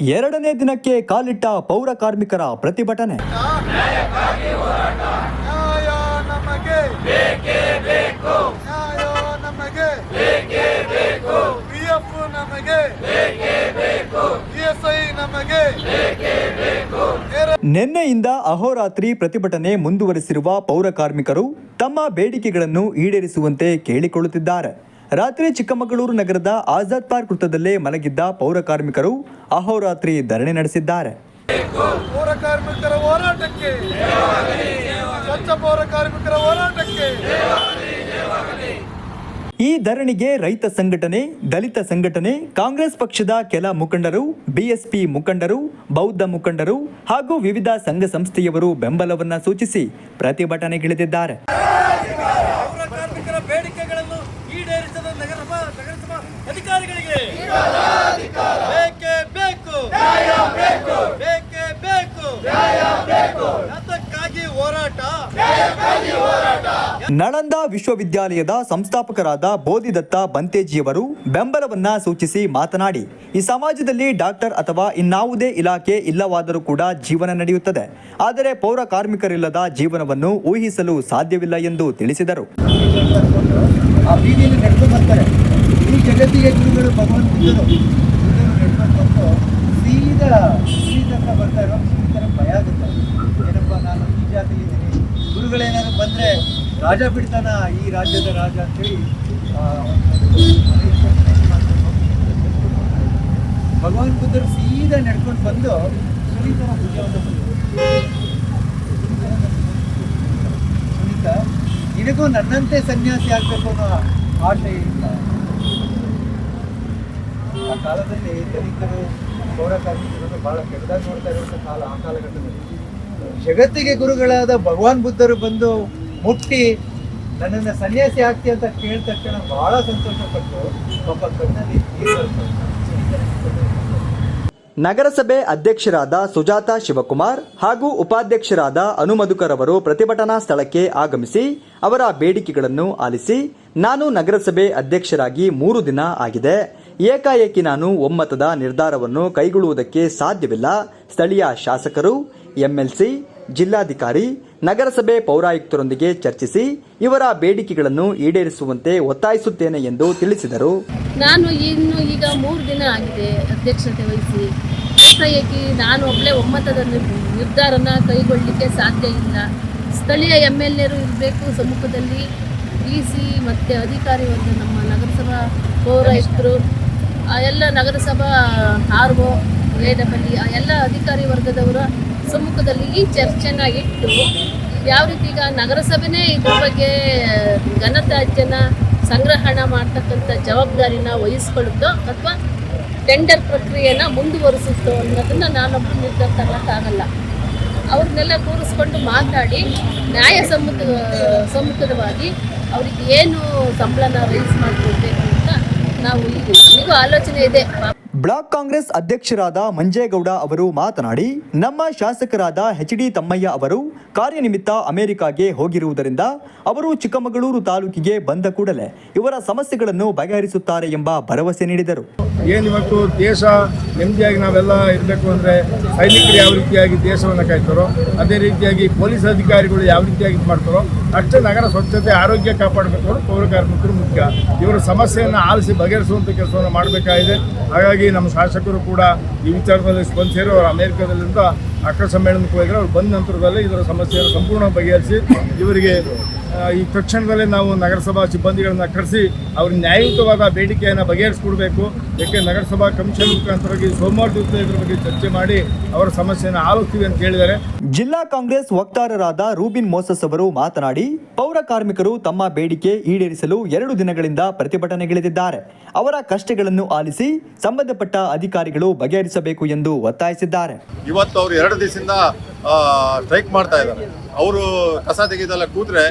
ಎರಡನೇ ದಿನಕ್ಕೆ ಕಾಲಿಟ್ಟ ಪೌರ ಕಾರ್ಮಿಕರ ಪ್ರತಿಭಟನೆ. ನಿನ್ನೆಯಿಂದ ಅಹೋರಾತ್ರಿ ಪ್ರತಿಭಟನೆ ಮುಂದುವರೆಸಿರುವ ಪೌರ ಕಾರ್ಮಿಕರು ತಮ್ಮ ಬೇಡಿಕೆಗಳನ್ನು ಈಡೇರಿಸುವಂತೆ ಕೇಳಿಕೊಳ್ಳುತ್ತಿದ್ದಾರೆ. ರಾತ್ರಿ ಚಿಕ್ಕಮಗಳೂರು ನಗರದ ಆಜಾದ್ ಪಾರ್ಕ್ ವೃತ್ತದಲ್ಲೇ ಮಲಗಿದ್ದ ಪೌರ ಕಾರ್ಮಿಕರು ಅಹೋರಾತ್ರಿ ಧರಣಿ ನಡೆಸಿದ್ದಾರೆ. ಪೌರ ಕಾರ್ಮಿಕರ ಹೋರಾಟಕ್ಕೆ ಸ್ವಚ್ಛ ಪೌರ ಕಾರ್ಮಿಕರ ಹೋರಾಟಕ್ಕೆ ಈ ಧರಣಿಗೆ ರೈತ ಸಂಘಟನೆ ದಲಿತ ಸಂಘಟನೆ ಕಾಂಗ್ರೆಸ್ ಪಕ್ಷದ ಕೆಲ ಮುಖಂಡರು ಬಿಎಸ್ಪಿ ಮುಖಂಡರು ಬೌದ್ಧ ಮುಖಂಡರು ಹಾಗೂ ವಿವಿಧ ಸಂಘ ಸಂಸ್ಥೆಯವರು ಬೆಂಬಲವನ್ನ ಸೂಚಿಸಿ ಪ್ರತಿಭಟನೆಗಿಳಿದಿದ್ದಾರೆ ಪೌರ ಕಾರ್ಮಿಕರ ಬೇಡಿಕೆಗಳನ್ನು ಈಡೇರಿಸದ ನಗರಸಭಾ ನಗರಸಭಾ ಅಧಿಕಾರಿಗಳಿಗೆ ಬೇಕೇ ಬೇಕು. ಬೇಕೇ ಬೇಕು. ಅದಕ್ಕಾಗಿ ಹೋರಾಟ. ನಳಂದ ವಿಶ್ವವಿದ್ಯಾಲಯದ ಸಂಸ್ಥಾಪಕರಾದ ಬೋಧಿದತ್ತ ಬಂತೇಜಿಯವರು ಬೆಂಬಲವನ್ನ ಸೂಚಿಸಿ ಮಾತನಾಡಿ ಈ ಸಮಾಜದಲ್ಲಿ ಡಾಕ್ಟರ್ ಅಥವಾ ಇನ್ನಾವುದೇ ಇಲಾಖೆ ಇಲ್ಲವಾದರೂ ಕೂಡ ಜೀವನ ನಡೆಯುತ್ತದೆ. ಆದರೆ ಪೌರ ಕಾರ್ಮಿಕರಿಲ್ಲದ ಜೀವನವನ್ನು ಊಹಿಸಲು ಸಾಧ್ಯವಿಲ್ಲ ಎಂದು ತಿಳಿಸಿದರು. ಜಗತ್ತಿಗೆ ಗುರುಗಳು ಭಗವಂತ ಬುದ್ಧರು ಬುದ್ಧರು ನಡ್ಕೊಂಡು ಬಂದು ಸೀದಾ ಸೀದಾ ಬರ್ತಾ ಇರೋ ಈ ಥರ ಭಯ ಆಗುತ್ತೆ. ಏನಪ್ಪ, ನಾನು ಈ ಜಾತಿಲಿದ್ದೀನಿ ಗುರುಗಳೇನಾದ್ರು ಬಂದರೆ ರಾಜ ಬಿಡ್ತಾನ, ಈ ರಾಜ್ಯದ ರಾಜ ಅಂತೇಳಿ ಭಗವಾನ್ ಬುದ್ಧರು ಸೀದಾ ನಡ್ಕೊಂಡು ಬಂದು ಸುನೀತನ ಪೂಜೆಯನ್ನು ಸುನೀತ, ನಿನಗೂ ನನ್ನಂತೆ ಸನ್ಯಾಸಿ ಆಗಬೇಕು ಅನ್ನೋ ಆಸೆ ಇಲ್ಲ ಆ ಕಾಲದಲ್ಲಿ ದಲಿತರು ಪೌರ ಬಹಳ ಕೆಟ್ಟದಾಗಿ ನೋಡ್ತಾ ಇರುವಂಥ ಕಾಲ, ಆ ಕಾಲಘಟ್ಟದಲ್ಲಿ. ಜಗತ್ತಿಗೆ ಗುರುಗಳಾದ ಭಗವಾನ್ ಬುದ್ಧರು ಬಂದು ಮುಟ್ಟಿ ನನ್ನನ್ನು ಸನ್ಯಾಸಿ ಆಗ್ತಿ ಅಂತ ಕೇಳಿದ ತಕ್ಷಣ ಬಹಳ ಸಂತೋಷಪಟ್ಟು ಪಾಪ ಕಣ್ಣಲ್ಲಿ ನಗರಸಭೆ ಅಧ್ಯಕ್ಷರಾದ ಸುಜಾತ ಶಿವಕುಮಾರ್ ಹಾಗೂ ಉಪಾಧ್ಯಕ್ಷರಾದ ಅನುಮಧುಕರ್ ಅವರು ಪ್ರತಿಭಟನಾ ಸ್ಥಳಕ್ಕೆ ಆಗಮಿಸಿ ಅವರ ಬೇಡಿಕೆಗಳನ್ನು ಆಲಿಸಿ ನಾನು ನಗರಸಭೆ ಅಧ್ಯಕ್ಷರಾಗಿ ಮೂರು ದಿನ ಆಗಿದೆ. ಏಕಾಏಕಿ ನಾನು ಒಮ್ಮತದ ನಿರ್ಧಾರವನ್ನು ಕೈಗೊಳ್ಳುವುದಕ್ಕೆ ಸಾಧ್ಯವಿಲ್ಲ. ಸ್ಥಳೀಯ ಶಾಸಕರು, ಎಂಎಲ್ಸಿ, ಜಿಲ್ಲಾಧಿಕಾರಿ, ನಗರಸಭೆ ಪೌರಾಯುಕ್ತರೊಂದಿಗೆ ಚರ್ಚಿಸಿ ಇವರ ಬೇಡಿಕೆಗಳನ್ನು ಈಡೇರಿಸುವಂತೆ ಒತ್ತಾಯಿಸುತ್ತೇನೆ ಎಂದು ತಿಳಿಸಿದರು. ನಾನು ಇನ್ನು ಈಗ ಮೂರು ದಿನ ಆಗಿದೆ ಅಧ್ಯಕ್ಷತೆ ವಹಿಸಿ. ಏಕಾಏಕಿ ನಾನು ಒಬ್ಬಳೇ ಒಮ್ಮತದ ನಿರ್- ನಿರ್ಧಾರನ ಕೈಗೊಳ್ಳಲಿಕ್ಕೆ ಸಾಧ್ಯ ಇಲ್ಲ. ಸ್ಥಳೀಯ ಎಂ ಎಲ್ ಎರು ಇರಬೇಕು ಸಮ್ಮುಖದಲ್ಲಿ. ಡಿ ಸಿ ಮತ್ತು ಅಧಿಕಾರಿ ವರ್ಗ ನಮ್ಮ ನಗರಸಭಾ ಪೌರಾಯುಕ್ತರು ಆ ಎಲ್ಲ ನಗರಸಭಾ ಆರ್ ಒ ಎ ಆ ಎಲ್ಲ ಅಧಿಕಾರಿ ವರ್ಗದವರ ಸಮ್ಮುಖದಲ್ಲಿ ಈ ಚರ್ಚೆನ ಇಟ್ಟು ಯಾವ ರೀತಿ ಈಗ ನಗರಸಭೆನೇ ಇದ್ರ ಬಗ್ಗೆ ಘನತ್ಯಾಜ್ಯನ ಸಂಗ್ರಹಣ ಮಾಡ್ತಕ್ಕಂಥ ಜವಾಬ್ದಾರಿನ ವಹಿಸ್ಕೊಳ್ಳುತ್ತೋ ಅಥವಾ ಟೆಂಡರ್ ಪ್ರಕ್ರಿಯೆನ ಮುಂದುವರಿಸುತ್ತೋ ಅನ್ನೋದನ್ನ ನಾನೊಬ್ಬರು ನಿರ್ಧಾರ ತಗೊಳಕ್ಕಾಗಲ್ಲ. ಅವ್ರನ್ನೆಲ್ಲ ಕೂರಿಸ್ಕೊಂಡು ಮಾತಾಡಿ ನ್ಯಾಯ ಸಮ್ಮುಖ, ಸಮ್ಮುಖದವಾಗಿ ಅವ್ರಿಗೆ ಏನು ಸಂಬಳನ ರೈಸ್ ಮಾಡಿಕೊಡ್ಬೇಕು ಅಂತ ನಾವು ಈಗ ನಮಗೂ ಆಲೋಚನೆ ಇದೆ ಬ್ಲಾಕ್ ಕಾಂಗ್ರೆಸ್ ಅಧ್ಯಕ್ಷರಾದ ಮಂಜೇಗೌಡ ಅವರು ಮಾತನಾಡಿ, ನಮ್ಮ ಶಾಸಕರಾದ ಎಚ್ ಡಿ ತಮ್ಮಯ್ಯ ಅವರು ಕಾರ್ಯನಿಮಿತ್ತ ಅಮೆರಿಕಾಗೆ ಹೋಗಿರುವುದರಿಂದ ಅವರು ಚಿಕ್ಕಮಗಳೂರು ತಾಲೂಕಿಗೆ ಬಂದ ಕೂಡಲೇ ಇವರ ಸಮಸ್ಯೆಗಳನ್ನು ಬಗೆಹರಿಸುತ್ತಾರೆ ಎಂಬ ಭರವಸೆ ನೀಡಿದರು. ಏನು ಇವತ್ತು ದೇಶ ನೆಮ್ಮದಿಯಾಗಿ ನಾವೆಲ್ಲ ಇರಬೇಕು ಅಂದರೆ ಸೈನಿಕರು ಯಾವ ರೀತಿಯಾಗಿ ದೇಶವನ್ನು ಕಾಯ್ತಾರೋ, ಅದೇ ರೀತಿಯಾಗಿ ಪೊಲೀಸ್ ಅಧಿಕಾರಿಗಳು ಯಾವ ರೀತಿಯಾಗಿ ಇದು ಮಾಡ್ತಾರೋ, ಅಷ್ಟೇ ನಗರ ಸ್ವಚ್ಛತೆ, ಆರೋಗ್ಯ ಕಾಪಾಡಬೇಕು ಪೌರ ಕಾರ್ಮಿಕರು ಮುಖ್ಯ. ಇವರ ಸಮಸ್ಯೆಯನ್ನು ಆಲಿಸಿ ಬಗೆಹರಿಸುವಂಥ ಕೆಲಸವನ್ನು ಮಾಡಬೇಕಾಗಿದೆ. ಹಾಗಾಗಿ ನಮ್ಮ ಶಾಸಕರು ಕೂಡ ಈ ವಿಚಾರದಲ್ಲಿ ಸ್ಪಂದಿಸಿರೋ ಅವರು ಅಮೆರಿಕದಲ್ಲಿಂದ ಅಕ್ಕ ಸಮ್ಮೇಳನಕ್ಕೆ ಹೋಗಿದ್ರೆ ಅವ್ರು ಬಂದ ನಂತರದಲ್ಲಿ ಇದರ ಸಮಸ್ಯೆಯನ್ನು ಸಂಪೂರ್ಣ ಬಗೆಹರಿಸಿ ಇವರಿಗೆ ಈ ತಕ್ಷಣದಲ್ಲೇ ನಾವು ನಗರಸಭಾ ಸಿಬ್ಬಂದಿಗಳನ್ನು ಕರೆಸಿ ಅವ್ರ ನ್ಯಾಯಯುತವಾದ ಬೇಡಿಕೆಯನ್ನು ಬಗೆಹರಿಸ್ಕೊಡ್ಬೇಕು. ಯಾಕೆ ನಗರಸಭಾ ಕಮಿಷನ್ ಮುಖಾಂತರವಾಗಿ ಸೋಮವಾರ ದಿವಸ ಇದ್ರ ಬಗ್ಗೆ ಚರ್ಚೆ ಮಾಡಿ ಅವರ ಸಮಸ್ಯೆಯನ್ನು ಆಲಿಸ್ತೀವಿ ಅಂತ ಹೇಳಿದ್ದಾರೆ. ಜಿಲ್ಲಾ ಕಾಂಗ್ರೆಸ್ ವಕ್ತಾರರಾದ ರೂಬಿನ್ ಮೋಸಸ್ ಅವರು ಮಾತನಾಡಿ ಪೌರ ಕಾರ್ಮಿಕರು ತಮ್ಮ ಬೇಡಿಕೆ ಈಡೇರಿಸಲು ಎರಡು ದಿನಗಳಿಂದ ಪ್ರತಿಭಟನೆಗಿಳಿದಿದ್ದಾರೆ. ಅವರ ಕಷ್ಟಗಳನ್ನು ಆಲಿಸಿ ಸಂಬಂಧಪಟ್ಟ ಅಧಿಕಾರಿಗಳು ಬಗೆಹರಿಸಬೇಕು ಎಂದು ಒತ್ತಾಯಿಸಿದ್ದಾರೆ. ಇವತ್ತು ಅವರು ಎರಡು ದಿವಸದಿಂದ ಸ್ಟ್ರೈಕ್ ಮಾಡ್ತಾ ಇದ್ದಾರೆ. ಅವರು ಕಸ ತೆಗೆದಲ್ಲ ಕೂತ್ರೆ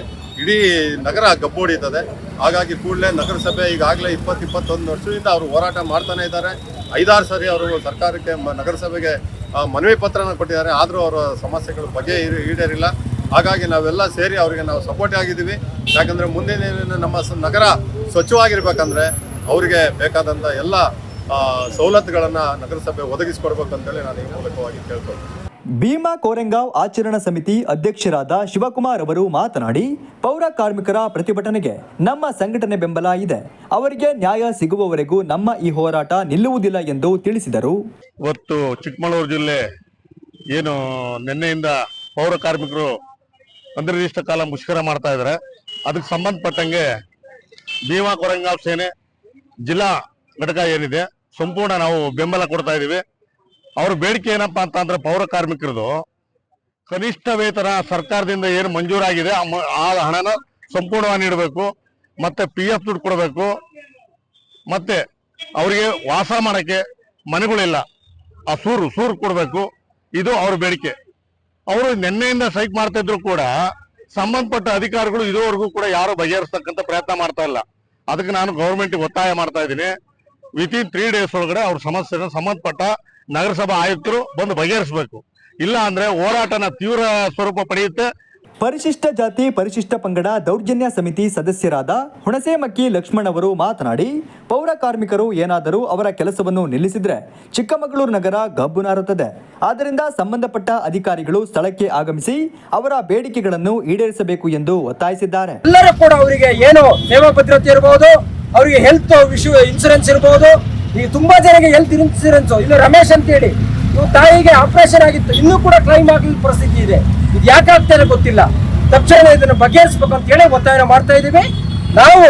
ಇಡೀ ನಗರ ಗಬ್ಬೊಡಿತದೆ ಹಾಗಾಗಿ ಕೂಡಲೇ ನಗರಸಭೆ ಈಗಾಗಲೇ ಇಪ್ಪತ್ತು ಇಪ್ಪತ್ತೊಂದು ವರ್ಷದಿಂದ ಅವರು ಹೋರಾಟ ಮಾಡ್ತಾನೆ ಇದ್ದಾರೆ. ಐದಾರು ಸರಿ ಅವರು ಸರ್ಕಾರಕ್ಕೆ ನಗರಸಭೆಗೆ ಮನವಿ ಪತ್ರನ ಕೊಟ್ಟಿದ್ದಾರೆ. ಆದರೂ ಅವರ ಸಮಸ್ಯೆಗಳು ಬಗೆ ಈಡೇ- ಈಡೇರಿಲ್ಲ. ಹಾಗಾಗಿ ನಾವೆಲ್ಲ ಸೇರಿ ಅವರಿಗೆ ನಾವು ಸಪೋರ್ಟ್ ಆಗಿದ್ದೀವಿ. ಯಾಕಂದರೆ ಮುಂದಿನ ದಿನ ನಮ್ಮ ನಗರ ಸ್ವಚ್ಛವಾಗಿರ್ಬೇಕಂದ್ರೆ ಅವರಿಗೆ ಬೇಕಾದಂಥ ಎಲ್ಲ ಸವಲತ್ತುಗಳನ್ನು ನಗರಸಭೆ ಒದಗಿಸ್ಕೊಡ್ಬೇಕಂತೇಳಿ ನಾನು ಈ ಮೂಲಕವಾಗಿ ಕೇಳ್ಕೊಳ್ತೀನಿ. ಭೀಮಾ ಕೋರೆಂಗಾವ್ ಆಚರಣಾ ಸಮಿತಿ ಅಧ್ಯಕ್ಷರಾದ ಶಿವಕುಮಾರ್ ಅವರು ಮಾತನಾಡಿ, ಪೌರ ಕಾರ್ಮಿಕರ ಪ್ರತಿಭಟನೆಗೆ ನಮ್ಮ ಸಂಘಟನೆ ಬೆಂಬಲ ಇದೆ. ಅವರಿಗೆ ನ್ಯಾಯ ಸಿಗುವವರೆಗೂ ನಮ್ಮ ಈ ಹೋರಾಟ ನಿಲ್ಲುವುದಿಲ್ಲ ಎಂದು ತಿಳಿಸಿದರು. ಇವತ್ತು ಚಿಕ್ಕಮಗಳೂರು ಜಿಲ್ಲೆ ಏನು ನಿನ್ನೆಯಿಂದ ಪೌರ ಕಾರ್ಮಿಕರು ಅನಿರ್ದಿಷ್ಟ ಕಾಲ ಮುಷ್ಕರ ಮಾಡ್ತಾ ಇದ್ದಾರೆ. ಅದಕ್ಕೆ ಸಂಬಂಧಪಟ್ಟಂಗೆ ಭೀಮಾ ಕೊರಂಗಾವ್ ಸೇನೆ ಜಿಲ್ಲಾ ಘಟಕ ಏನಿದೆ, ಸಂಪೂರ್ಣ ನಾವು ಬೆಂಬಲ ಕೊಡ್ತಾ ಇದೀವಿ ಅವ್ರ ಬೇಡಿಕೆ ಏನಪ್ಪಾ ಅಂತ ಅಂದ್ರೆ ಪೌರ ಕಾರ್ಮಿಕರದು ಕನಿಷ್ಠ ವೇತನ ಸರ್ಕಾರದಿಂದ ಏನು ಮಂಜೂರಾಗಿದೆ, ಆ ಹಣನ ಸಂಪೂರ್ಣವಾಗಿ ನೀಡಬೇಕು, ಮತ್ತೆ ಪಿ ಎಫ್ ದುಡ್ಡು ಕೊಡಬೇಕು, ಮತ್ತೆ ಅವರಿಗೆ ವಾಸ ಮಾಡಕ್ಕೆ ಮನೆಗಳಿಲ್ಲ, ಆ ಸೂರು ಸೂರು ಕೊಡಬೇಕು, ಇದು ಅವ್ರ ಬೇಡಿಕೆ. ಅವರು ನಿನ್ನೆಯಿಂದ ಸೈಕ್ ಮಾಡ್ತಾ ಇದ್ರು ಕೂಡ ಸಂಬಂಧಪಟ್ಟ ಅಧಿಕಾರಿಗಳು ಇದುವರೆಗೂ ಕೂಡ ಯಾರು ಬಗೆಹರಿಸ್ತಕ್ಕಂಥ ಪ್ರಯತ್ನ ಮಾಡ್ತಾ ಇಲ್ಲ. ಅದಕ್ಕೆ ನಾನು ಗೌರ್ಮೆಂಟ್ ಒತ್ತಾಯ ಮಾಡ್ತಾ ಇದ್ದೀನಿ. ವಿತಿನ್ ತ್ರೀ ಡೇಸ್ ಒಳಗಡೆ ಅವ್ರ ಸಮಸ್ಯೆನ ಸಂಬಂಧಪಟ್ಟ ನಗರಸಭಾ ಆಯುಕ್ತರು ಬಂದು ಬಗೆಹರಿಸಬೇಕು. ಇಲ್ಲ ಅಂದ್ರೆ ಹೋರಾಟನ ತೀವ್ರ ಸ್ವರೂಪ ಪಡೆಯುತ್ತೆ. ಪರಿಶಿಷ್ಟ ಜಾತಿ ಪರಿಶಿಷ್ಟ ಪಂಗಡ ದೌರ್ಜನ್ಯ ಸಮಿತಿ ಸದಸ್ಯರಾದ ಹುಣಸೇಮಕ್ಕಿ ಲಕ್ಷ್ಮಣ್ ಅವರು ಮಾತನಾಡಿ ಪೌರ ಕಾರ್ಮಿಕರು ಏನಾದರೂ ಅವರ ಕೆಲಸವನ್ನು ನಿಲ್ಲಿಸಿದ್ರೆ ಚಿಕ್ಕಮಗಳೂರು ನಗರ ಗಬ್ಬು ನಾರುತ್ತದೆ. ಆದ್ದರಿಂದ ಸಂಬಂಧಪಟ್ಟ ಅಧಿಕಾರಿಗಳು ಸ್ಥಳಕ್ಕೆ ಆಗಮಿಸಿ ಅವರ ಬೇಡಿಕೆಗಳನ್ನು ಈಡೇರಿಸಬೇಕು ಎಂದು ಒತ್ತಾಯಿಸಿದ್ದಾರೆ. ಎಲ್ಲರೂ ಕೂಡ ಅವರಿಗೆ ಏನು ಸೇವಾ ಭದ್ರತೆ ಇರಬಹುದು ಅವರಿಗೆ ಹೆಲ್ತ್ ಇನ್ಶೂರೆನ್ಸ್ ಇನ್ಸೂರೆನ್ಸ್ ಇರಬಹುದು ಈಗ ತುಂಬಾ ಜನಕ್ಕೆ ಹೆಲ್ತ್ ಇನ್ಸೂರೆನ್ಸ್ ಇಲ್ಲಿ ರಮೇಶ್ ಅಂತೇಳಿ, ಇವ್ರ ತಾಯಿಗೆ ಆಪರೇಷನ್ ಆಗಿತ್ತು, ಇನ್ನೂ ಕೂಡ ಕ್ಲೈಮ್ ಆಗಲಿ ಪರಿಸ್ಥಿತಿ ಇದೆ. ಇದು ಯಾಕೆ ಆಗ್ತಾ ಗೊತ್ತಿಲ್ಲ. ತಕ್ಷಣ ಇದನ್ನು ಬಗೆಹರಿಸಬೇಕು ಅಂತ ಹೇಳಿ ಒತ್ತಾಯ ಮಾಡ್ತಾ ಇದ್ದೀವಿ. ನಾವು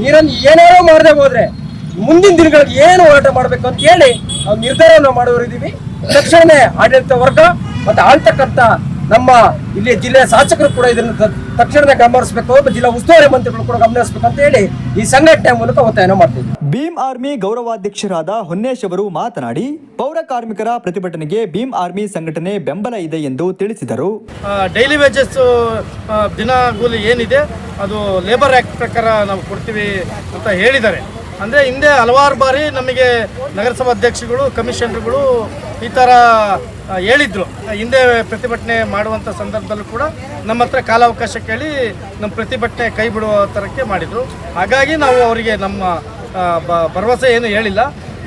ನೀರನ್ನು ಏನೇನೋ ಮಾಡದೆ ಹೋದ್ರೆ ಮುಂದಿನ ದಿನಗಳಿಗೆ ಏನು ಹೋರಾಟ ಮಾಡಬೇಕು ಅಂತ ಹೇಳಿ ನಾವು ನಿರ್ಧಾರವನ್ನು ಮಾಡೋರಿದ್ದೀವಿ ತಕ್ಷಣವೇ ಆಡಳಿತ ವರ್ಗ ಮತ್ತೆ ಆಳ್ತಕ್ಕಂಥ ನಮ್ಮ ಇಲ್ಲಿ ಜಿಲ್ಲೆಯ ಶಾಸಕರು ಕೂಡ ಇದನ್ನು ತಕ್ಷಣವೇ ಗಮನಿಸಬೇಕು. ಜಿಲ್ಲಾ ಉಸ್ತುವಾರಿ ಮಂತ್ರಿಗಳು ಕೂಡ ಗಮನಿಸಬೇಕು ಅಂತ ಹೇಳಿ ಈ ಸಂಘಟನೆ ಮೂಲಕ ಒತ್ತಾಯನ ಮಾಡ್ತೀವಿ ಭೀಮ್ ಆರ್ಮಿ ಗೌರವಾಧ್ಯಕ್ಷರಾದ ಹೊನ್ನೇಶ್ ಅವರು ಮಾತನಾಡಿ, ಪೌರ ಕಾರ್ಮಿಕರ ಪ್ರತಿಭಟನೆಗೆ ಭೀಮ್ ಆರ್ಮಿ ಸಂಘಟನೆ ಬೆಂಬಲ ಇದೆ ಎಂದು ತಿಳಿಸಿದರು. ಡೈಲಿ ವೇಜಸ್ ದಿನಗೂಲಿ ಏನಿದೆ, ಅದು ಲೇಬರ್ ಆ್ಯಕ್ಟ್ ಪ್ರಕಾರ ನಾವು ಕೊಡ್ತೀವಿ ಅಂತ ಹೇಳಿದ್ದಾರೆ. ಅಂದರೆ ಹಿಂದೆ ಹಲವಾರು ಬಾರಿ ನಮಗೆ ನಗರಸಭಾ ಅಧ್ಯಕ್ಷಗಳು ಕಮಿಷನರ್ಗಳು ಈ ಥರ ಹೇಳಿದ್ರು. ಹಿಂದೆ ಪ್ರತಿಭಟನೆ ಮಾಡುವಂಥ ಸಂದರ್ಭದಲ್ಲೂ ಕೂಡ ನಮ್ಮ ಹತ್ರ ಕಾಲಾವಕಾಶ ಕೇಳಿ ನಮ್ಮ ಪ್ರತಿಭಟನೆ ಕೈ ಬಿಡುವ ಥರಕ್ಕೆ ಮಾಡಿದರು. ಹಾಗಾಗಿ ನಾವು ಅವರಿಗೆ ನಮ್ಮ ಭರವಸೆ ಏನು ಹೇಳಿಲ್ಲ.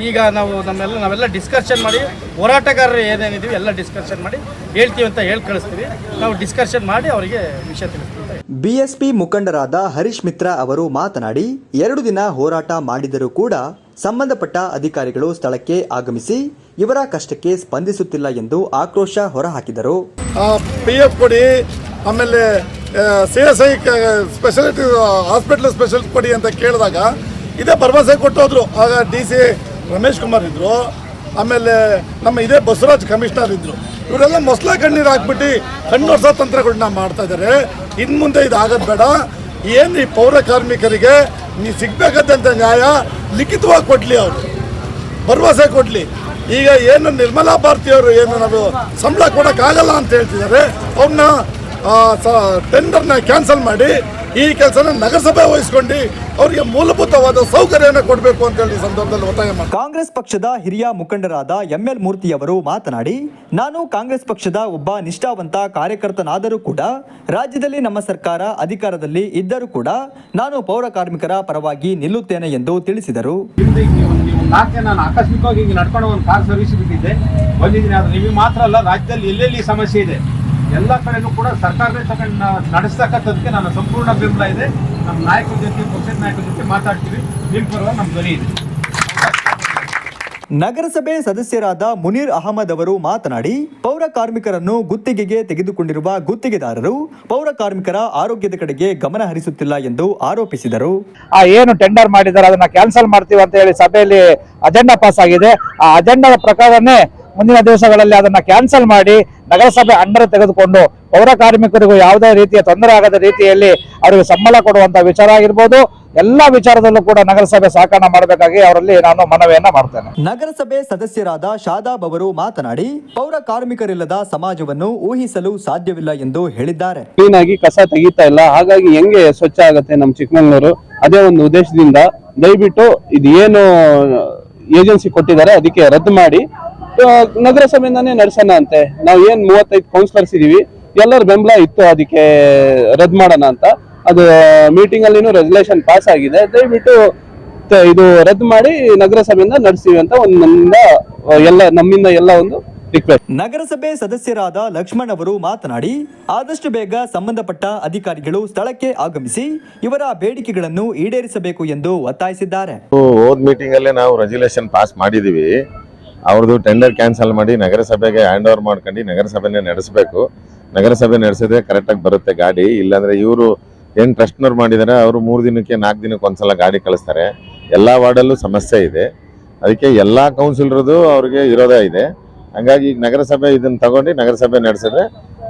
ಈಗ ನಾವು ನಮ್ಮೆಲ್ಲ ನಾವೆಲ್ಲ ಡಿಸ್ಕಷನ್ ಮಾಡಿ ಹೋರಾಟಗಾರರು ಏನೇನಿದ್ದೀವಿ ಎಲ್ಲ ಡಿಸ್ಕಷನ್ ಮಾಡಿ ಹೇಳ್ತೀವಿ ಅಂತ ಹೇಳಿ ಕಳಿಸ್ತೀವಿ. ನಾವು ಡಿಸ್ಕಷನ್ ಮಾಡಿ ಅವರಿಗೆ ವಿಷಯ ತಿಳಿಸ್ತೀವಿ. ಬಿಎಸ್ಪಿ ಮುಖಂಡರಾದ ಹರೀಶ್ ಮಿತ್ರ ಅವರು ಮಾತನಾಡಿ ಎರಡು ದಿನ ಹೋರಾಟ ಮಾಡಿದರೂ ಕೂಡ ಸಂಬಂಧಪಟ್ಟ ಅಧಿಕಾರಿಗಳು ಸ್ಥಳಕ್ಕೆ ಆಗಮಿಸಿ ಇವರ ಕಷ್ಟಕ್ಕೆ ಸ್ಪಂದಿಸುತ್ತಿಲ್ಲ ಎಂದು ಆಕ್ರೋಶ ಹೊರಹಾಕಿದರು. ಪಿ ಎಫ್ ಕೊಡಿ ಆಮೇಲೆ C S I specialty hospital specialist ಕೊಡಿ ಅಂತ ಕೇಳಿದಾಗ ಇದೇ ಭರವಸೆ ಕೊಟ್ಟೋದ್ರು ಆಗ ಡಿ ಸಿ ರಮೇಶ್ ಕುಮಾರ್ ಇದ್ರು. ಆಮೇಲೆ ನಮ್ಮ ಇದೇ ಬಸವರಾಜ್ ಕಮಿಷನರ್ ಇದ್ರು. ಇವರೆಲ್ಲ ಮೊಸಲ ಕಣ್ಣೀರು ಹಾಕ್ಬಿಟ್ಟು ಕಣ್ಣೊರ್ಸ ತಂತ್ರಗಳನ್ನ ಮಾಡ್ತಾ ಇದ್ದಾರೆ ಇನ್ನು ಮುಂದೆ ಇದು ಆಗೋದು ಬೇಡ. ಏನು ಈ ಪೌರ ಕಾರ್ಮಿಕರಿಗೆ ನೀವು ಸಿಗ್ಬೇಕಂತ ನ್ಯಾಯ ಲಿಖಿತವಾಗಿ ಕೊಡಲಿ ಅವರು. ಭರವಸೆ ಕೊಡ್ಲಿ. ಈಗ ಏನು ನಿರ್ಮಲಾ ಭಾರತಿ ಅವರು ಏನು ನಾವು ಸಂಬಳ ಕೊಡೋಕ್ಕಾಗಲ್ಲ ಅಂತ ಹೇಳ್ತಿದ್ದಾರೆ ಅವ್ರನ್ನ ಟೆಂಡರ್ನ ಕ್ಯಾನ್ಸಲ್ ಮಾಡಿ ಈ ಕೆಲಸನ ನಗರಸಭೆ ವಹಿಸ್ಕೊಂಡು ಅವರಿಗೆ ಮೂಲಭೂತವಾದ ಸೌಕರ್ಯನ ಕೊಡಬೇಕು ಅಂತ ಹೇಳಿ ಸಂದರ್ಭದಲ್ಲಿ ಒತ್ತಾಯ ಮಾಡಿ ಕಾಂಗ್ರೆಸ್ ಪಕ್ಷದ ಹಿರಿಯ ಮುಖಂಡರಾದ ಮೂರ್ತಿ ಮೂರ್ತಿಯವರು ಮಾತನಾಡಿ ನಾನು ಕಾಂಗ್ರೆಸ್ ಪಕ್ಷದ ಒಬ್ಬ ನಿಷ್ಠಾವಂತ ಕಾರ್ಯಕರ್ತನಾದರೂ ಕೂಡ ರಾಜ್ಯದಲ್ಲಿ ನಮ್ಮ ಸರ್ಕಾರ ಅಧಿಕಾರದಲ್ಲಿ ಇದ್ದರೂ ಕೂಡ ನಾನು ಪೌರ ಕಾರ್ಮಿಕರ ಪರವಾಗಿ ನಿಲ್ಲುತ್ತೇನೆ ಎಂದು ತಿಳಿಸಿದರು. ನಾನು ಆಕಸ್ಮಿಕವಾಗಿ ಹಿಂಗೆ ನಡ್ಕೊಂಡು ಒಂದು ಕಾರ್ ಸರ್ವಿಸ್ ಬಿಟ್ಟಿದ್ದೆ? ಬಂದಿದ್ದೀನಿ. ಆದ್ರೆ ನಿಮಗೆ ಮಾತ್ರ ಅಲ್ಲ ರಾಜ್ಯದಲ್ಲಿ ಎಲ್ಲೆಲ್ಲಿ ಸಮಸ್ಯೆ ಇದೆ? ಎಲ್ಲ ಕಡೆನೂ ಕೂಡ ಸರ್ಕಾರವೇ ತಗೊಂಡು ನಡೆಸ್ತಕ್ಕಂಥದ್ದಕ್ಕೆ ನನ್ನ ಸಂಪೂರ್ಣ ಬೆಂಬಲ ಇದೆ. ನಮ್ಮ ನಾಯಕರ ಜೊತೆ ಪಕ್ಷದ ನಾಯಕರ ಜೊತೆ ಮಾತಾಡ್ತೀವಿ. ನಿಮ್ಮ ಪರವಾಗಿ ನಮ್ಮ ಧ್ವನಿ ಇದೆ. ನಗರಸಭೆ ಸದಸ್ಯರಾದ ಮುನೀರ್ ಅಹಮದ್ ಅವರು ಮಾತನಾಡಿ ಪೌರ ಕಾರ್ಮಿಕರನ್ನು ಗುತ್ತಿಗೆಗೆ ತೆಗೆದುಕೊಂಡಿರುವ ಗುತ್ತಿಗೆದಾರರು ಪೌರ ಕಾರ್ಮಿಕರ ಆರೋಗ್ಯದ ಕಡೆಗೆ ಗಮನ ಹರಿಸುತ್ತಿಲ್ಲ ಎಂದು ಆರೋಪಿಸಿದರು. ಆ ಏನು ಟೆಂಡರ್ ಮಾಡಿದ್ದಾರೆ ಅದನ್ನ ಕ್ಯಾನ್ಸಲ್ ಮಾಡ್ತೀವಿ ಅಂತ ಹೇಳಿ ಸಭೆಯಲ್ಲಿ ಅಜೆಂಡಾ ಪಾಸ್ ಆಗಿದೆ. ಆ ಅಜೆಂಡಾದ ಪ್ರಕಾರನೇ ಮುಂದಿನ ದಿವಸಗಳಲ್ಲಿ ಅದನ್ನ ಕ್ಯಾನ್ಸಲ್ ಮಾಡಿ ನಗರಸಭೆ ಅಂಡರ್ ತೆಗೆದುಕೊಂಡು ಪೌರ ಕಾರ್ಮಿಕರಿಗೂ ಯಾವುದೇ ರೀತಿಯ ತೊಂದರೆ ಆಗದ ರೀತಿಯಲ್ಲಿ ಅವರಿಗೆ ಸಂಬಳ ಕೊಡುವಂತ ವಿಚಾರ ಆಗಿರ್ಬೋದು. ಎಲ್ಲಾ ವಿಚಾರದಲ್ಲೂ ಕೂಡ ನಗರಸಭೆ ಸಹಕಾರ ಮಾಡಬೇಕಾಗಿ ಅವರಲ್ಲಿ ನಾನು ಮನವಿಯನ್ನ ಮಾಡ್ತೇನೆ. ನಗರಸಭೆ ಸದಸ್ಯರಾದ ಶಾದಾಬ್ ಅವರು ಮಾತನಾಡಿ ಪೌರ ಕಾರ್ಮಿಕರಿಲ್ಲದ ಸಮಾಜವನ್ನು ಊಹಿಸಲು ಸಾಧ್ಯವಿಲ್ಲ ಎಂದು ಹೇಳಿದ್ದಾರೆ. ಕ್ಲೀನ್ ಆಗಿ ಕಸ ತೆಗಿತಾ ಇಲ್ಲ. ಹಾಗಾಗಿ ಹೆಂಗೆ ಸ್ವಚ್ಛ ಆಗುತ್ತೆ ನಮ್ಮ ಚಿಕ್ಕಮಂಗ್ಳೂರು? ಅದೇ ಒಂದು ಉದ್ದೇಶದಿಂದ ದಯವಿಟ್ಟು ಇದು ಏನು ಏಜೆನ್ಸಿ ಕೊಟ್ಟಿದ್ದಾರೆ ಅದಕ್ಕೆ ರದ್ದು ಮಾಡಿ. ನಗರಸಭೆಯಿಂದಾನೇ ನಡೆಸೋಣ ಅಂತೆ. ನಾವು ಏನ್ ಮೂವತ್ತೈದು ಕೌನ್ಸಿಲರ್ಸ್ ಇದೀವಿ ಎಲ್ಲರ ಬೆಂಬಲ ಇತ್ತು ಅದಕ್ಕೆ ರದ್ದು ಮಾಡೋಣ ಅಂತ. ಅದು ಮೀಟಿಂಗ್ ಅಲ್ಲಿನೂ ರೆಸಲ್ಯೂಷನ್ ಪಾಸ್ ಆಗಿದೆ. ದಯವಿಟ್ಟು ಇದು ರದ್ದು ಮಾಡಿ ನಗರಸಭೆಯಿಂದ ನಡೆಸ್ತೀವಿ ಅಂತ ಒಂದು ನಮ್ಮಿಂದ ಎಲ್ಲ ನಮ್ಮಿಂದ ಎಲ್ಲ ಒಂದು ರಿಕ್ವೆಸ್ಟ್ ನಗರಸಭೆ ಸದಸ್ಯರಾದ ಲಕ್ಷ್ಮಣ್ ಅವರು ಮಾತನಾಡಿ ಆದಷ್ಟು ಬೇಗ ಸಂಬಂಧಪಟ್ಟ ಅಧಿಕಾರಿಗಳು ಸ್ಥಳಕ್ಕೆ ಆಗಮಿಸಿ ಇವರ ಬೇಡಿಕೆಗಳನ್ನು ಈಡೇರಿಸಬೇಕು ಎಂದು ಒತ್ತಾಯಿಸಿದ್ದಾರೆ. ಹೋದ್ ಮೀಟಿಂಗ್ ಅಲ್ಲೇ ನಾವು ರೆಸಲ್ಯೂಷನ್ ಪಾಸ್ ಮಾಡಿದೀವಿ. ಅವ್ರದ್ದು ಟೆಂಡರ್ ಕ್ಯಾನ್ಸಲ್ ಮಾಡಿ ನಗರಸಭೆಗೆ ಹ್ಯಾಂಡ್ ಓವರ್ ಮಾಡ್ಕೊಂಡು ನಗರಸಭೆನೇ ನಡೆಸಬೇಕು. ನಗರಸಭೆ ನಡೆಸಿದ್ರೆ ಕರೆಕ್ಟಾಗಿ ಬರುತ್ತೆ ಗಾಡಿ. ಇಲ್ಲಾಂದರೆ ಇವರು ಏನು ಟ್ರಸ್ಟ್ನವ್ರು ಮಾಡಿದ್ದಾರೆ ಅವರು ಮೂರು ದಿನಕ್ಕೆ, ನಾಲ್ಕು ದಿನಕ್ಕೆ ಒಂದ್ಸಲ ಗಾಡಿ ಕಳಿಸ್ತಾರೆ. ಎಲ್ಲಾ ವಾರ್ಡಲ್ಲೂ ಸಮಸ್ಯೆ ಇದೆ. ಅದಕ್ಕೆ ಎಲ್ಲಾ ಕೌನ್ಸಿಲರ್ದು ಅವ್ರಿಗೆ ಇರೋದೇ ಇದೆ. ಹಂಗಾಗಿ ನಗರಸಭೆ ಇದನ್ನ ತಗೊಂಡು ನಗರಸಭೆ ನಡೆಸಿದ್ರೆ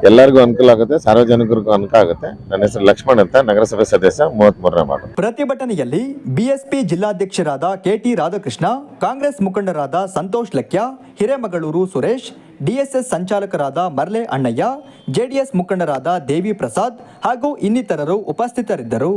ಎಲ್ಲರಿಗೂ ಅನುಕೂಲ ಆಗುತ್ತೆ, ಸಾರ್ವಜನಿಕರಿಗೂ ಅನುಕೂಲ ಆಗುತ್ತೆ. ನನ್ನ ಹೆಸರು ಲಕ್ಷ್ಮಣ್ ಅಂತ, ನಗರಸಭೆ ಸದಸ್ಯ ಮೂವತ್ತ್ ಮೂರನೇ ವಾರ್ಡ್. ಪ್ರತಿಭಟನೆಯಲ್ಲಿ ಬಿಎಸ್ಪಿ ಜಿಲ್ಲಾಧ್ಯಕ್ಷರಾದ ಕೆಟಿ ರಾಧಾಕೃಷ್ಣ, ಕಾಂಗ್ರೆಸ್ ಮುಖಂಡರಾದ ಸಂತೋಷ್ ಲಕ್ಯ, ಹಿರೇಮಗಳೂರು ಸುರೇಶ್, ಡಿಎಸ್ಎಸ್ ಸಂಚಾಲಕರಾದ ಮರ್ಲೆ ಅಣ್ಣಯ್ಯ, ಜೆಡಿಎಸ್ ಮುಖಂಡರಾದ ದೇವಿ ಪ್ರಸಾದ್ ಹಾಗೂ ಇನ್ನಿತರರು ಉಪಸ್ಥಿತರಿದ್ದರು.